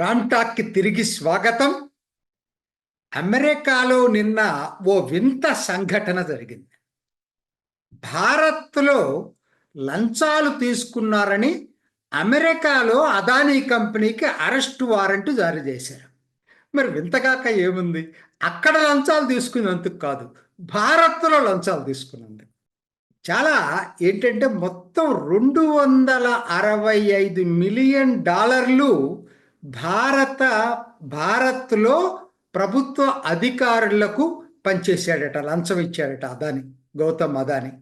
రామ్టాక్కి తిరిగి స్వాగతం. అమెరికాలో నిన్న ఓ వింత సంఘటన జరిగింది. భారత్లో లంచాలు తీసుకున్నారని అమెరికాలో అదానీ కంపెనీకి అరెస్ట్ వారెంట్ జారీ చేశారు. మరి వింతగాక ఏముంది? అక్కడ లంచాలు తీసుకున్నందుకు కాదు భారత్లో లంచాలు తీసుకున్నందుకు. చాలా ఏంటంటే మొత్తం రెండు వందల అరవై ఐదు మిలియన్ డాలర్లు భారత భారత్లో ప్రభుత్వ అధికారులకు పనిచేశాడట లంచం ఇచ్చాడట అదాని గౌతమ్ అదాని.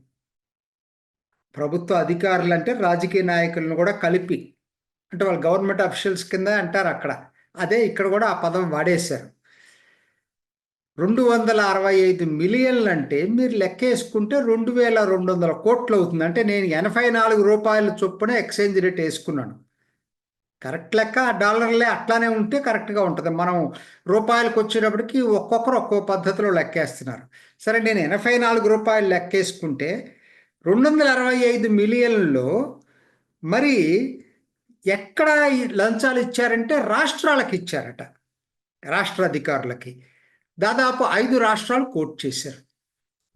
ప్రభుత్వ అధికారులు అంటే రాజకీయ నాయకులను కూడా కలిపి అంటే వాళ్ళు గవర్నమెంట్ అఫీషియల్స్ కింద అంటారు అక్కడ. అదే ఇక్కడ కూడా ఆ పదం వాడేశారు. రెండు వందల అరవై ఐదు మిలియన్లు అంటే మీరు లెక్క వేసుకుంటే రెండు వేల రెండు వందల కోట్లు అవుతుంది. అంటే నేను ఎనభై నాలుగు రూపాయల చొప్పున ఎక్స్చేంజ్ రేట్ వేసుకున్నాను. కరెక్ట్ లెక్క డాలర్లే అట్లానే ఉంటే కరెక్ట్గా ఉంటుంది. మనం రూపాయలకు వచ్చేటప్పటికి ఒక్కొక్కరు ఒక్కో పద్ధతిలో లెక్కేస్తున్నారు. సరే నేను ఎనభై నాలుగు రూపాయలు లెక్కేసుకుంటే రెండు వందల అరవై ఐదు మిలియన్లో మరి ఎక్కడ లంచాలు ఇచ్చారంటే రాష్ట్రాలకు ఇచ్చారట. రాష్ట్ర అధికారులకి దాదాపు ఐదు రాష్ట్రాలు కోట్ చేశారు.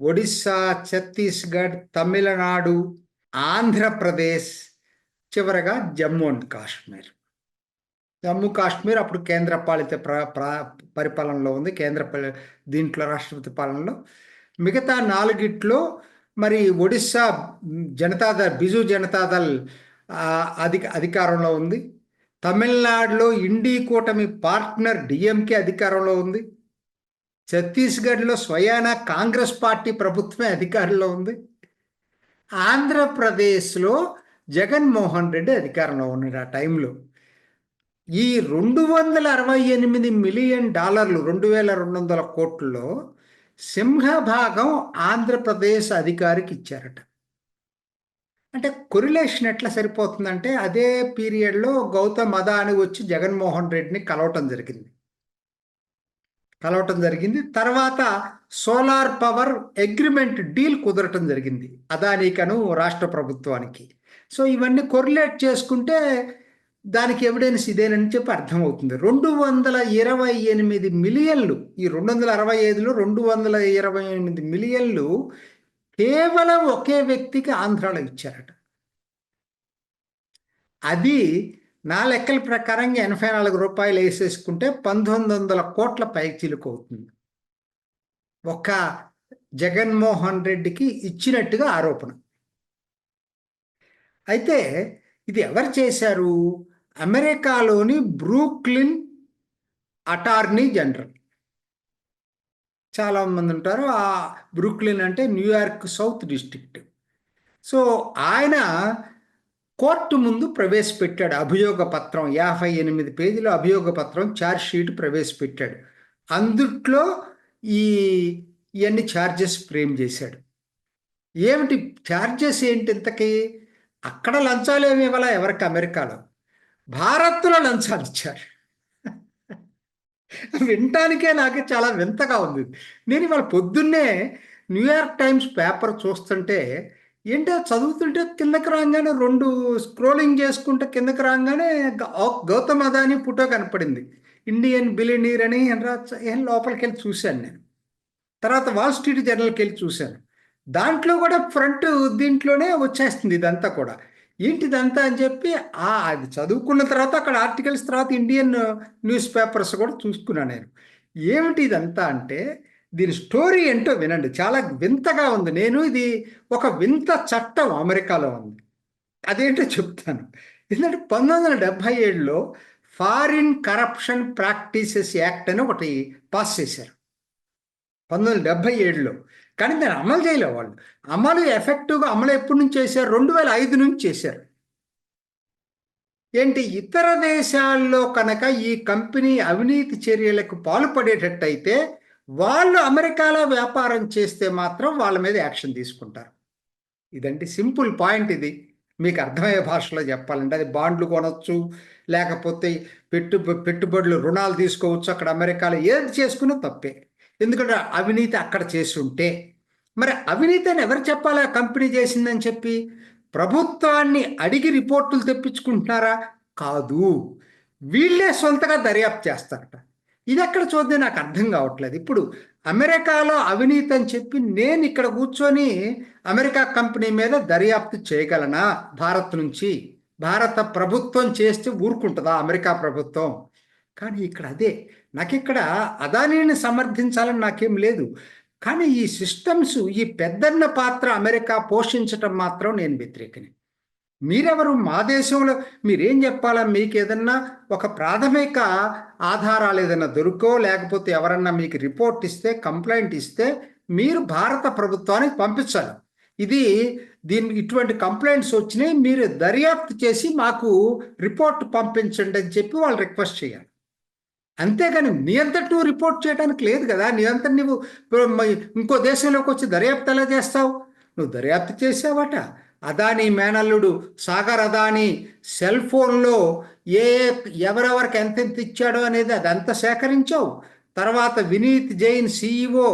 ఒడిస్సా ఛత్తీస్గఢ్ తమిళనాడు ఆంధ్రప్రదేశ్ చివరగా జమ్మూ అండ్ కాశ్మీర్. జమ్మూ కాశ్మీర్ అప్పుడు కేంద్ర పాలిత ప్ర ప్ర పరిపాలనలో ఉంది. కేంద్ర దీంట్లో రాష్ట్రపతి పాలనలో. మిగతా నాలుగిట్లో మరి ఒడిస్సా జనతాదళ్ బిజు జనతాదళ్ అధిక అధికారంలో ఉంది. తమిళనాడులో ఇండీ కూటమి పార్ట్నర్ డిఎంకే అధికారంలో ఉంది. ఛత్తీస్గఢ్లో స్వయాన కాంగ్రెస్ పార్టీ ప్రభుత్వమే అధికారంలో ఉంది. ఆంధ్రప్రదేశ్లో జగన్మోహన్ రెడ్డి అధికారంలో ఉన్నాడు ఆ టైంలో. ఈ రెండు వందల అరవై ఎనిమిది మిలియన్ డాలర్లు రెండు వేల రెండు వందల కోట్లలో సింహభాగం ఆంధ్రప్రదేశ్ అధికారికి ఇచ్చారట. అంటే కొరిలేషన్ ఎట్లా సరిపోతుందంటే అదే పీరియడ్లో గౌతమ్ అదాని వచ్చి జగన్మోహన్ రెడ్డిని కలవటం జరిగింది. కలవటం జరిగింది. తర్వాత సోలార్ పవర్ అగ్రిమెంట్ డీల్ కుదరటం జరిగింది. అదానికను రాష్ట్ర ప్రభుత్వానికి. సో ఇవన్నీ కొరిలేట్ చేసుకుంటే దానికి ఎవిడెన్స్ ఇదేనని చెప్పి అర్థమవుతుంది. రెండు వందల ఇరవై ఎనిమిది మిలియన్లు ఈ రెండు వందల అరవై ఐదులో రెండు వందల ఇరవై ఎనిమిది మిలియన్లు కేవలం ఒకే వ్యక్తికి ఆంధ్రాలో ఇచ్చారట. అది నా లెక్కల ప్రకారంగా ఎనభై నాలుగు రూపాయలు వేసేసుకుంటే పంతొమ్మిది వందల కోట్ల పైచీలకు అవుతుంది. ఒక జగన్మోహన్ రెడ్డికి ఇచ్చినట్టుగా ఆరోపణ. అయితే ఇది ఎవరు చేశారు? అమెరికాలోని బ్రూక్లిన్ అటార్నీ జనరల్. చాలా మంది ఉంటారు. ఆ బ్రూక్లిన్ అంటే New York south district. So ఆయన కోర్టు ముందు ప్రవేశపెట్టాడు అభియోగ పత్రం. యాభై ఎనిమిది పేజీల అభియోగ పత్రం ఛార్జ్ షీట్ ప్రవేశపెట్టాడు. అందుట్లో ఈ ఇవన్నీ ఛార్జెస్ ఫ్రేమ్ చేశాడు. ఏమిటి? ఛార్జెస్ ఏంటి ఇంతకీ అక్కడ లంచాలు ఏమి ఇవ్వాలా? ఎవరికి? అమెరికాలో. భారత్లో లంచాలు ఇచ్చారు. వినటానికే నాకు చాలా వింతగా ఉంది. నేను ఇవాళ పొద్దున్నే న్యూయార్క్ టైమ్స్ పేపర్ చూస్తుంటే ఏంటో చదువుతుంటే కిందకి రాగానే రెండు స్క్రోలింగ్ చేసుకుంటే కిందకి రాగానే గౌతమ్ అదాని ఫోటో కనపడింది. ఇండియన్ బిలినీర్ అని ఏం లోపలికి వెళ్ళి చూశాను నేను. తర్వాత వాల్ స్ట్రీట్ జర్నల్కి వెళ్ళి చూశాను. దాంట్లో కూడా ఫ్రంట్ దీంట్లోనే వచ్చేస్తుంది ఇదంతా కూడా. ఏంటి ఇదంతా అని చెప్పి అది చదువుకున్న తర్వాత అక్కడ ఆర్టికల్స్ తర్వాత ఇండియన్ న్యూస్ పేపర్స్ కూడా చూసుకున్నాను నేను. ఏమిటి ఇదంతా అంటే దీని స్టోరీ ఏంటో వినండి. చాలా వింతగా ఉంది. నేను ఇది ఒక వింత చట్టం అమెరికాలో ఉంది. అదేంటో చెప్తాను. ఎందుకంటే పంతొమ్మిది వందల డెబ్భై ఏడులో ఫారిన్ కరప్షన్ ప్రాక్టీసెస్ యాక్ట్ అని ఒకటి పాస్ చేశారు. పంతొమ్మిది వందల డెబ్భై ఏడులో. కానీ దాన్ని అమలు చేయలే వాళ్ళు. అమలు ఎఫెక్టివ్గా అమలు ఎప్పటి నుంచి చేశారు? రెండు వేల ఐదు నుంచి చేశారు. ఏంటి? ఇతర దేశాల్లో కనుక ఈ కంపెనీ అవినీతి చర్యలకు పాల్పడేటట్టయితే వాళ్ళు అమెరికాలో వ్యాపారం చేస్తే మాత్రం వాళ్ళ మీద యాక్షన్ తీసుకుంటారు. ఇదంటే సింపుల్ పాయింట్ ఇది. మీకు అర్థమయ్యే భాషలో చెప్పాలంటే అది బాండ్లు కొనవచ్చు లేకపోతే పెట్టు పెట్టుబడులు రుణాలు తీసుకోవచ్చు. అక్కడ అమెరికాలో ఏది చేసుకున్నా తప్పే. ఎందుకంటే అవినీతి అక్కడ చేసి ఉంటే మరి అవినీతి అని ఎవరు చెప్పాలి ఆ కంపెనీ చేసిందని చెప్పి? ప్రభుత్వాన్ని అడిగి రిపోర్టులు తెప్పించుకుంటున్నారా? కాదు. వీళ్ళే సొంతగా దర్యాప్తు చేస్తారట. ఇది ఎక్కడ చూద్దే? నాకు అర్థం కావట్లేదు. ఇప్పుడు అమెరికాలో అవినీతి అని చెప్పి నేను ఇక్కడ కూర్చొని అమెరికా కంపెనీ మీద దర్యాప్తు చేయగలనా? భారత్ నుంచి. భారత ప్రభుత్వం చేస్తే ఊరుకుంటుందా అమెరికా ప్రభుత్వం? కానీ ఇక్కడ అదే. నాకు ఇక్కడ అదానీని సమర్థించాలని నాకేం లేదు. కానీ ఈ సిస్టమ్స్ ఈ పెద్దన్న పాత్ర అమెరికా పోషించటం మాత్రం నేను వ్యతిరేకని. మీరెవరు? మా దేశంలో మీరేం చెప్పాలా? మీకు ఏదన్నా ఒక ప్రాథమిక ఆధారాలు ఏదైనా దొరుకో లేకపోతే ఎవరన్నా మీకు రిపోర్ట్ ఇస్తే కంప్లైంట్ ఇస్తే మీరు భారత ప్రభుత్వానికి పంపించాలి. ఇది దీని ఇటువంటి కంప్లైంట్స్ వచ్చినాయి మీరు దర్యాప్తు చేసి మాకు రిపోర్ట్ పంపించండి అని చెప్పి వాళ్ళు రిక్వెస్ట్ చేయాలి. అంతేగాని నీ అంతటి నువ్వు రిపోర్ట్ చేయడానికి లేదు కదా. నీ అంతటి నువ్వు ఇంకో దేశంలోకి వచ్చి దర్యాప్తు ఎలా చేస్తావు? నువ్వు దర్యాప్తు చేసావట. అదాని మేనల్లుడు సాగర్ అదాని సెల్ ఫోన్లో ఏ ఎవరెవరికి ఎంతెంత ఇచ్చాడో అనేది అదంతా సేకరించావు. తర్వాత Vineet Jain CEO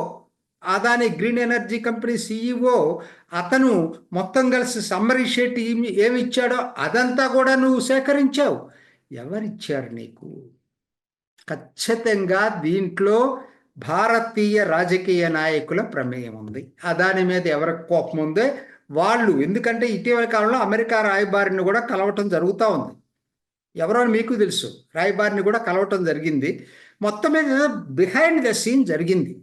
Adani green energy company CEO అతను మొత్తం కలిసి సమ్మరీ షెట్టి ఏమి ఇచ్చాడో అదంతా కూడా నువ్వు సేకరించావు. ఎవరిచ్చారు నీకు? ఖచ్చితంగా దీంట్లో భారతీయ రాజకీయ నాయకుల ప్రమేయం ఉంది. ఆ దాని మీద ఎవరికి కోపం ఉందే వాళ్ళు. ఎందుకంటే ఇటీవల కాలంలో అమెరికా రాయబారిని కూడా కలవటం జరుగుతూ ఉంది. ఎవరో మీకు తెలుసు రాయబారిని కూడా కలవటం జరిగింది. మొత్తం మీద ఏదో బిహైండ్ ద సీన్ జరిగింది.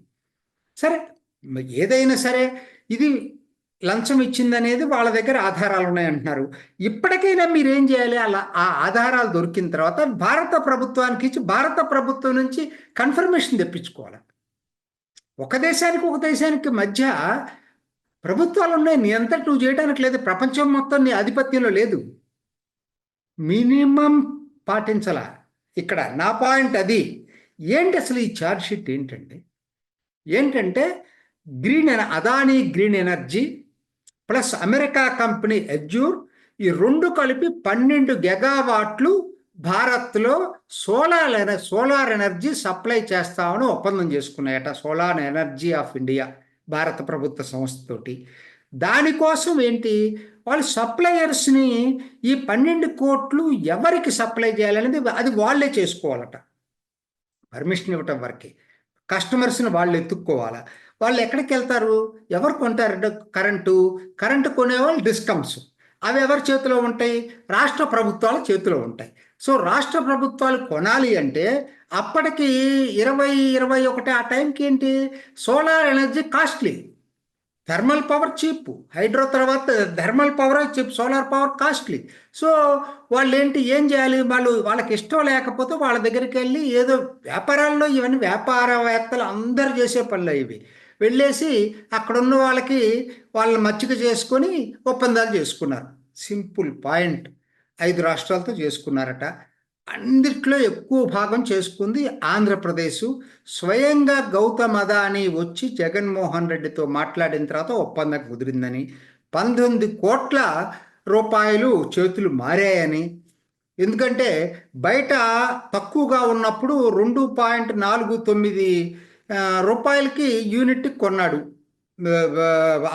సరే ఏదైనా సరే ఇది లంచం ఇచ్చిందనేది వాళ్ళ దగ్గర ఆధారాలు ఉన్నాయంటున్నారు ఇప్పటికైనా మీరేం చేయాలి? అలా ఆ ఆధారాలు దొరికిన తర్వాత భారత ప్రభుత్వానికి ఇచ్చి భారత ప్రభుత్వం నుంచి కన్ఫర్మేషన్ తెప్పించుకోవాలి. ఒక దేశానికి ఒక దేశానికి మధ్య ప్రభుత్వాలు ఉన్నాయి నీ అంతటి నువ్వు చేయడానికి లేదు. ప్రపంచం మొత్తం నీ ఆధిపత్యంలో లేదు. మినిమం పాటించాల? ఇక్కడ నా పాయింట్ అది. ఏంటి అసలు ఈ ఛార్జ్ షీట్ ఏంటంటే ఏంటంటే గ్రీన్ ఎన Adani green energy plus America company Azure ఈ రెండు కలిపి పన్నెండు గెగావాట్లు భారత్లో సోలార్ ఎనర్ సోలార్ ఎనర్జీ సప్లై చేస్తామని ఒప్పందం చేసుకున్నాయట సోలార్ ఎనర్జీ ఆఫ్ ఇండియా భారత ప్రభుత్వ సంస్థతోటి దానికోసం ఏంటి? వాళ్ళు సప్లయర్స్ని ఈ పన్నెండు కోట్లు ఎవరికి సప్లై చేయాలనేది అది వాళ్ళే చేసుకోవాలట. పర్మిషన్ ఇవ్వటం వరకే. కస్టమర్స్ని వాళ్ళు ఎత్తుక్కోవాలా? వాళ్ళు ఎక్కడికి వెళ్తారు? ఎవరు కొంటారు? కరెంటు? కరెంటు కొనేవాళ్ళు డిస్కమ్స్. అవి ఎవరి చేతిలో ఉంటాయి? రాష్ట్ర ప్రభుత్వాల చేతిలో ఉంటాయి. సో రాష్ట్ర ప్రభుత్వాలు కొనాలి అంటే అప్పటికి ఇరవై ఇరవై ఒకటి ఆ టైంకి ఏంటి? Solar energy costly. Thermal power cheap. Hydro తర్వాత thermal power cheap solar power costly. So వాళ్ళు ఏంటి ఏం చేయాలి? వాళ్ళు వాళ్ళకి ఇష్టం లేకపోతే వాళ్ళ దగ్గరికి వెళ్ళి ఏదో వ్యాపారాల్లో ఇవన్నీ వ్యాపారవేత్తలు అందరు చేసే పనులు ఇవి వెళ్ళేసి అక్కడున్న వాళ్ళకి వాళ్ళని మచ్చిక చేసుకొని ఒప్పందాలు చేసుకున్నారు. Simple point. ఐదు రాష్ట్రాలతో చేసుకున్నారట. అన్నిట్లో ఎక్కువ భాగం చేసుకుంది ఆంధ్రప్రదేశ్. స్వయంగా గౌతమ్ అదాని వచ్చి జగన్మోహన్ రెడ్డితో మాట్లాడిన తర్వాత ఒప్పందం కుదిరిందని. పంతొమ్మిది కోట్ల రూపాయలు చేతులు మారాయని. ఎందుకంటే బయట తక్కువగా ఉన్నప్పుడు రెండు పాయింట్ నాలుగు తొమ్మిది రూపాయలకి యూనిట్ కొన్నాడు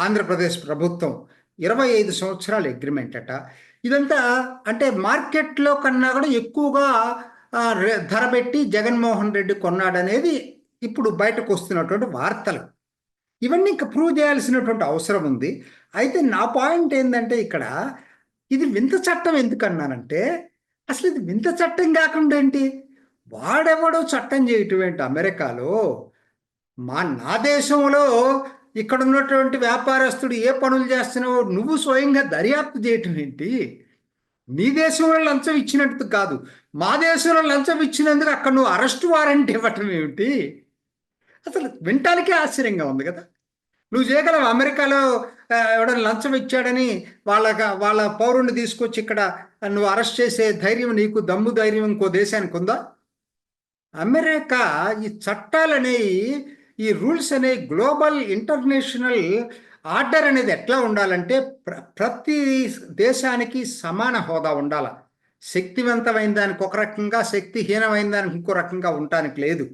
ఆంధ్రప్రదేశ్ ప్రభుత్వం. ఇరవై ఐదు సంవత్సరాల అగ్రిమెంట్ అట. ఇదంతా అంటే మార్కెట్లో కన్నా కూడా ఎక్కువగా ధర పెట్టి జగన్మోహన్ రెడ్డి కొన్నాడనేది ఇప్పుడు బయటకు వస్తున్నటువంటి వార్తలు. ఇవన్నీ ఇంకా ప్రూవ్ చేయాల్సినటువంటి అవసరం ఉంది. అయితే నా పాయింట్ ఏంటంటే ఇక్కడ ఇది వింత చట్టం ఎందుకు అన్నానంటే అసలు ఇది వింత చట్టం కాకుండా ఏంటి? వాడెవడో చట్టం చేయటం ఏంటి అమెరికాలో? మా నా దేశంలో ఇక్కడ ఉన్నటువంటి వ్యాపారస్తుడు ఏ పనులు చేస్తున్నావో నువ్వు స్వయంగా దర్యాప్తు చేయటం ఏంటి? నీ దేశంలో లంచం ఇచ్చినట్టు కాదు. మా దేశంలో లంచం ఇచ్చినందుకు అక్కడ నువ్వు అరెస్ట్ వారెంట్ ఇవ్వటం ఏమిటి? అసలు వినటానికే ఆశ్చర్యంగా ఉంది కదా. నువ్వు చేయగలవు? అమెరికాలో ఎవడని లంచం ఇచ్చాడని వాళ్ళ వాళ్ళ పౌరుని తీసుకొచ్చి ఇక్కడ నువ్వు అరెస్ట్ చేసే ధైర్యం నీకు దమ్ము ధైర్యం ఇంకో దేశానికి ఉందా అమెరికా ఈ చట్టాలు అనేవి ఈ రూల్స్ అనే గ్లోబల్ ఇంటర్నేషనల్ ఆర్డర్ అనేది ఎట్లా ఉండాలంటే ప్ర- ప్రతి దేశానికి సమాన హోదా ఉండాల. శక్తివంతమైన దానికి ఒక రకంగా శక్తిహీనమైన దానికి ఇంకో రకంగా ఉండటానికి లేదు.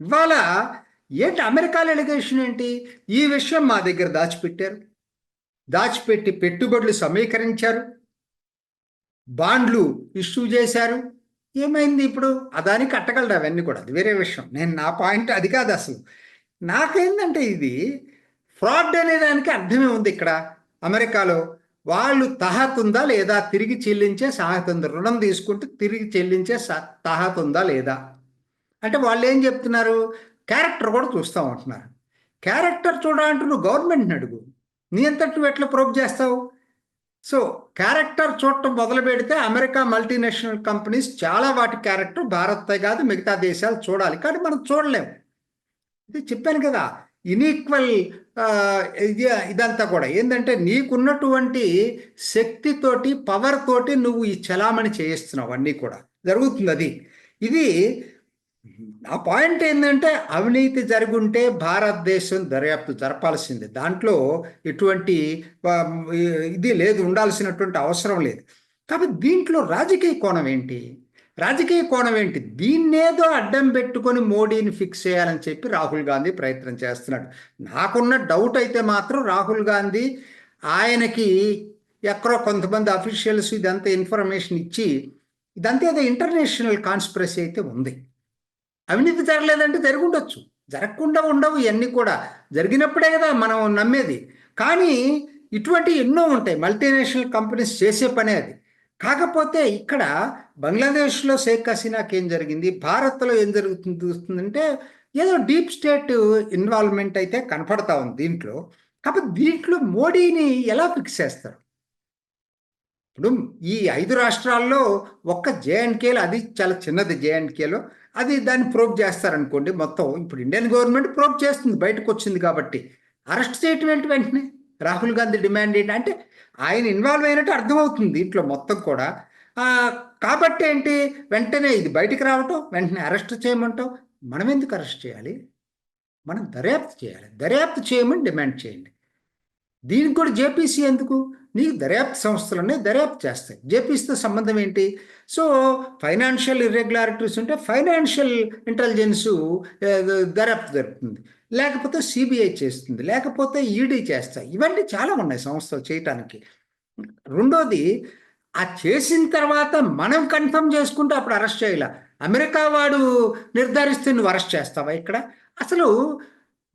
ఇవాళ ఏంటి అమెరికా ఎలిగేషన్ ఏంటి? ఈ విషయం మా దగ్గర దాచిపెట్టారు. దాచిపెట్టి పెట్టుబడులు సమీకరించారు. బాండ్లు ఇష్యూ చేశారు. ఏమైంది ఇప్పుడు? అదానికి కట్టగలడు అవన్నీ కూడా? అది వేరే విషయం. నేను నా పాయింట్ అది కాదు అసలు. నాకేందంటే ఇది ఫ్రాడ్ అనే దానికి అర్థమే ఉంది ఇక్కడ. అమెరికాలో వాళ్ళు తహత్ ఉందా లేదా? తిరిగి చెల్లించే సాహత ఉంది రుణం తీసుకుంటే తిరిగి చెల్లించే స- తహత్ ఉందా లేదా? అంటే వాళ్ళు ఏం చెప్తున్నారు? క్యారెక్టర్ కూడా చూస్తాం అంటున్నారు. క్యారెక్టర్ చూడాలంటే నువ్వు గవర్నమెంట్ని అడుగు. నీ అంతటి ఎట్లా ప్రూవ్ చేస్తావు? సో క్యారెక్టర్ చూడటం మొదలు పెడితే అమెరికా మల్టీనేషనల్ కంపెనీస్ చాలా వాటి క్యారెక్టర్ భారత్ కాదు మిగతా దేశాలు చూడాలి. కానీ మనం చూడలేము ఇది చెప్పాను కదా ఇన్ఈక్వల్ ఇది ఇదంతా కూడా. ఏంటంటే నీకున్నటువంటి శక్తితోటి పవర్ తోటి నువ్వు ఈ చలామణి చేయిస్తున్నావు అన్నీ కూడా. జరుగుతుంది అది. ఇది నా పాయింట్ ఏంటంటే అవినీతి జరుగుంటే భారతదేశం దర్యాప్తు జరపాల్సింది. దాంట్లో ఎటువంటి ఇది లేదు ఉండాల్సినటువంటి అవసరం లేదు. కాబట్టి దీంట్లో రాజకీయ కోణం ఏంటి? రాజకీయ కోణం ఏంటి? దీన్నేదో అడ్డం పెట్టుకొని మోడీని ఫిక్స్ చేయాలని చెప్పి రాహుల్ గాంధీ ప్రయత్నం చేస్తున్నాడు. నాకున్న డౌట్ అయితే మాత్రం రాహుల్ గాంధీ ఆయనకి ఎక్కడో కొంతమంది అఫీషియల్స్ ఇదంతా ఇన్ఫర్మేషన్ ఇచ్చి ఇదంతా ఏదో ఇంటర్నేషనల్ కాన్స్పిరసీ అయితే ఉంది. అవినీతి జరగలేదంటే జరిగి ఉండొచ్చు జరగకుండా ఉండవు ఇవన్నీ కూడా. జరిగినప్పుడే కదా మనం నమ్మేది. కానీ ఇటువంటి ఎన్నో ఉంటాయి. మల్టీనేషనల్ కంపెనీస్ చేసే పనే అది. కాకపోతే ఇక్కడ బంగ్లాదేశ్లో షేక్ హసీనాకి ఏం జరిగింది? భారత్లో ఏం జరుగుతుంది చూస్తుందంటే ఏదో డీప్ స్టేట్ ఇన్వాల్వ్మెంట్ అయితే కనపడతా ఉంది దీంట్లో. కాకపోతే దీంట్లో మోడీని ఎలా ఫిక్స్ చేస్తారు? ఇప్పుడు ఈ ఐదు రాష్ట్రాల్లో ఒక్క జేఎన్కేలో అది చాలా చిన్నది జేఎన్కేలో అది దాన్ని ప్రోబ్ చేస్తారనుకోండి మొత్తం. ఇప్పుడు ఇండియన్ గవర్నమెంట్ ప్రోబ్ చేస్తుంది బయటకు వచ్చింది కాబట్టి. అరెస్ట్ చేయటం ఏంటి వెంటనే? రాహుల్ గాంధీ డిమాండ్ ఏంటి? అంటే ఆయన ఇన్వాల్వ్ అయినట్టు అర్థమవుతుంది ఇంట్లో మొత్తం కూడా. కాబట్టి ఏంటి? వెంటనే ఇది బయటికి రావటం వెంటనే అరెస్ట్ చేయమంటాం. మనం ఎందుకు అరెస్ట్ చేయాలి? మనం దర్యాప్తు చేయాలి. దర్యాప్తు చేయమని డిమాండ్ చేయండి. దీనికి కూడా జేపీసీ ఎందుకు? నీకు దర్యాప్తు సంస్థలు సంస్థలనే దర్యాప్తు చేస్తాయి. జేపీసీతో సంబంధం ఏంటి? సో ఫైనాన్షియల్ ఇర్రెగ్యులారిటీస్ ఉంటే ఫైనాన్షియల్ ఇంటెలిజెన్సు దర్యాప్తు జరుపుతుంది లేకపోతే సిబిఐ చేస్తుంది లేకపోతే ఈడీ చేస్తాయి ఇవన్నీ చాలా ఉన్నాయి సంస్థలు చేయటానికి. రెండోది ఆ చేసిన తర్వాత మనం కన్ఫర్మ్ చేసుకుంటే అప్పుడు అరెస్ట్ చేయాల? అమెరికా వాడు నిర్ధారిస్తే నువ్వు అరెస్ట్ చేస్తావా ఇక్కడ? అసలు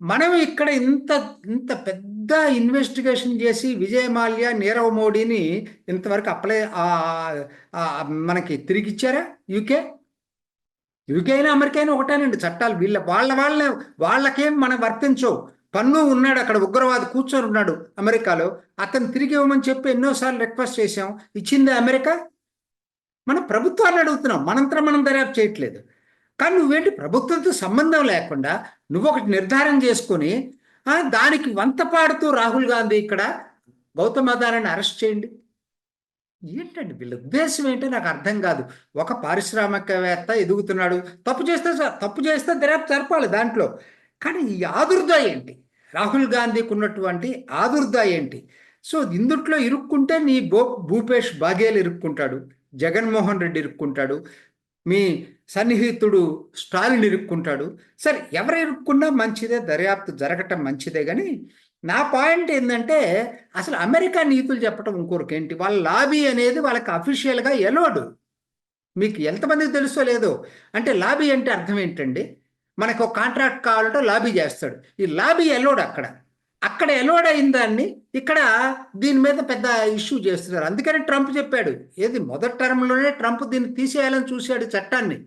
మనం ఇక్కడ ఇంత ఇంత పెద్ద ఇన్వెస్టిగేషన్ చేసి విజయ్ మాల్యా నీరవ్ మోడీని ఇంతవరకు అప్లై మనకి తిరిగి ఇచ్చారా యూకే? యూకే అయినా అమెరికా అయినా ఒకటేనండి చట్టాలు. వీళ్ళ వాళ్ళ వాళ్ళ వాళ్ళకేం మనం వర్తించవు పన్ను ఉన్నాడు అక్కడ ఉగ్రవాది కూర్చొని ఉన్నాడు అమెరికాలో. అతను తిరిగి ఇవ్వమని చెప్పి ఎన్నోసార్లు రిక్వెస్ట్ చేసాం ఇచ్చింది అమెరికా? మన ప్రభుత్వాన్ని అడుగుతున్నాం. మనంతరం మనం దర్యాప్తు చేయట్లేదు. కానీ నువ్వేంటి ప్రభుత్వంతో సంబంధం లేకుండా నువ్వు ఒకటి నిర్ధారణ చేసుకొని దానికి వంత పాడుతూ రాహుల్ గాంధీ ఇక్కడ గౌతమ్ అదానాన్ని అరెస్ట్ చేయండి. ఏంటండి వీళ్ళ ఉద్దేశం ఏంటో నాకు అర్థం కాదు. ఒక పారిశ్రామికవేత్త ఎదుగుతున్నాడు. తప్పు చేస్తే తప్పు చేస్తే దర్యాప్తు జరపాలి దాంట్లో. కానీ ఈ ఆదుర్ద ఏంటి? రాహుల్ గాంధీకి ఉన్నటువంటి ఆదుర్ద ఏంటి? సో ఇందుట్లో ఇరుక్కుంటే నీ భూ భూపేష్ బాఘేల్ ఇరుక్కుంటాడు. జగన్మోహన్ రెడ్డి ఇరుక్కుంటాడు. మీ సన్నిహితుడు స్టాలిన్ ఇరుక్కుంటాడు. సరే ఎవరు ఇరుక్కున్నా మంచిదే దర్యాప్తు జరగటం మంచిదే. కానీ నా పాయింట్ ఏంటంటే అసలు అమెరికా నీతులు చెప్పడం ఇంకొకరికి ఏంటి వాళ్ళ లాబీ అనేది వాళ్ళకి అఫీషియల్గా ఎలోడు. మీకు ఎంతమందికి తెలుసో లేదో. అంటే లాబీ అంటే అర్థం ఏంటండి? మనకు ఒక కాంట్రాక్ట్ కావాలంటే లాబీ చేస్తాడు. ఈ లాబీ ఎలోడ్ అక్కడ. అక్కడ ఎలోడ్ అయిన దాన్ని ఇక్కడ దీని మీద పెద్ద ఇష్యూ చేస్తున్నారు. అందుకని ట్రంప్ చెప్పాడు. ఏది మొదటి టర్మ్లోనే ట్రంప్ దీన్ని తీసేయాలని చూశాడు చట్టాన్ని.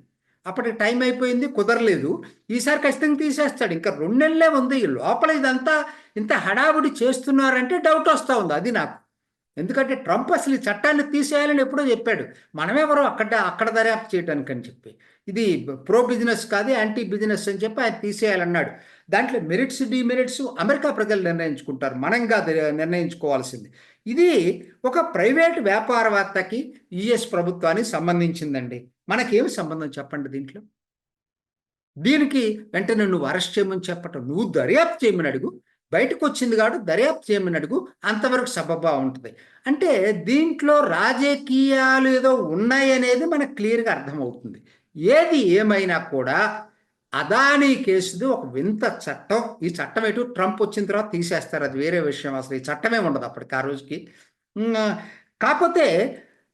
అప్పటికి టైం అయిపోయింది కుదరలేదు. ఈసారి ఖచ్చితంగా తీసేస్తాడు. ఇంకా రెండు నెలలే ఉంది. ఈ లోపల ఇదంతా ఇంత హడావుడి చేస్తున్నారంటే డౌట్ వస్తూ ఉంది. అది నాకు. ఎందుకంటే ట్రంప్ అసలు ఈ చట్టాన్ని తీసేయాలని ఎప్పుడో చెప్పాడు. మనమెవరో అక్కడ అక్కడ దర్యాప్తు చేయడానికి అని చెప్పి. ఇది ప్రో బిజినెస్ కాదు యాంటీ బిజినెస్ అని చెప్పి ఆయన తీసేయాలన్నాడు. దాంట్లో మెరిట్స్ డిమెరిట్స్ అమెరికా ప్రజలు నిర్ణయించుకుంటారు. మనం నిర్ణయించుకోవాల్సింది. ఇది ఒక ప్రైవేట్ వ్యాపారవేత్తకి యుఎస్ ప్రభుత్వానికి సంబంధించిందండి. మనకేమి సంబంధం చెప్పండి దీంట్లో? దీనికి వెంటనే నువ్వు అరెస్ట్ చేయమని చెప్పటం నువ్వు దర్యాప్తు చేయమని అడుగు. బయటకు వచ్చింది కాబట్టి దర్యాప్తు చేయమని అడుగు. అంతవరకు సబబా ఉంటుంది. అంటే దీంట్లో రాజకీయాలు ఏదో ఉన్నాయనేది మనకు క్లియర్గా అర్థమవుతుంది. ఏది ఏమైనా కూడా అదానీ కేసుది ఒక వింత చట్టం. ఈ చట్టం ఎటు ట్రంప్ వచ్చిన తర్వాత తీసేస్తారు. అది వేరే విషయం అసలు. ఈ చట్టమే ఉండదు అప్పటికి ఆ రోజుకి. కాకపోతే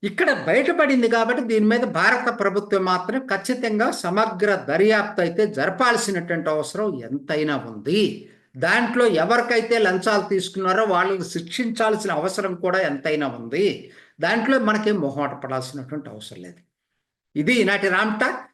ఇక్కడ బయటపడింది కాబట్టి దీని మీద భారత ప్రభుత్వం మాత్రం ఖచ్చితంగా సమగ్ర దర్యాప్తు అయితే జరపాల్సినటువంటి అవసరం ఎంతైనా ఉంది. దాంట్లో ఎవరికైతే లంచాలు తీసుకున్నారో వాళ్ళని శిక్షించాల్సిన అవసరం కూడా ఎంతైనా ఉంది. దాంట్లో మనకేం మొహమాట పడాల్సినటువంటి అవసరం లేదు. ఇది ఈనాటి రామ్ టాక్